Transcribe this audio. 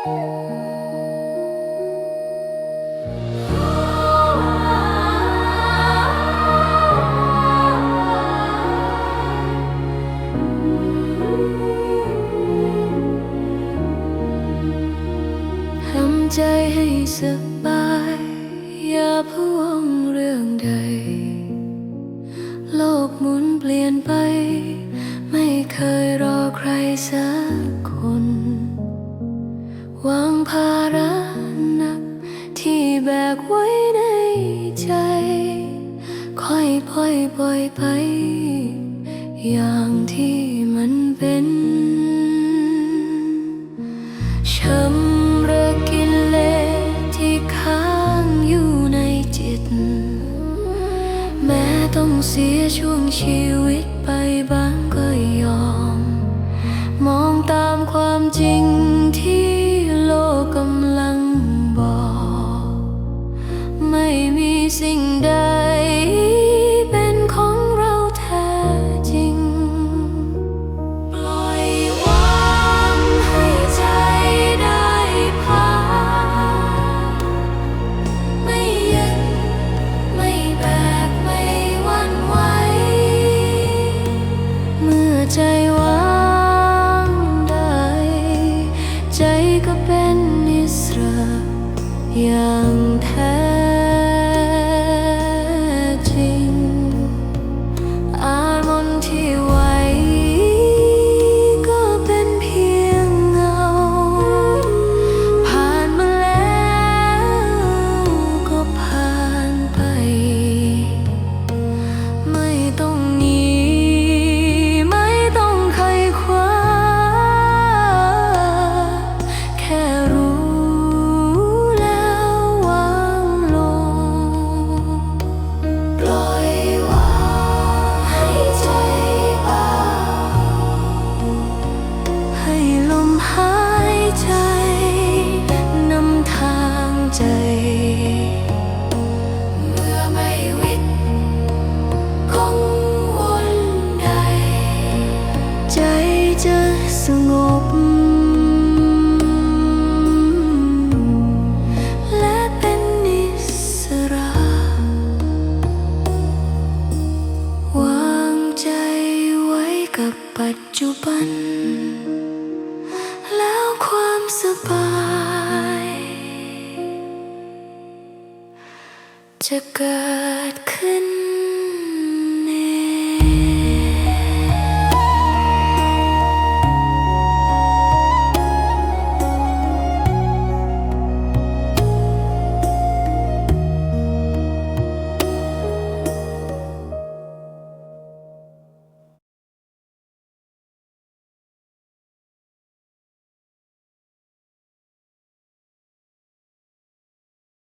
ทำใจให้สบาย อย่าพวงเรื่องใด โลกหมุนเปลี่ยนไป ไม่เคยรอใครสักคน แบกไว้ในใจ ค่อยปล่อยปล่อยไป อย่างที่มันเป็นช้ำระกิเลที่ค้างอยู่ในจิต แม้ต้องเสียช่วงชีวิตไปบ้างก็ยอม มองตามความจริง ใจวางได้ ใจก็เป็นอิสระอย่างแท้จริง อารมณ์ที่ กับปัจจุบัน แล้วความสบาย จะเกิดขึ้น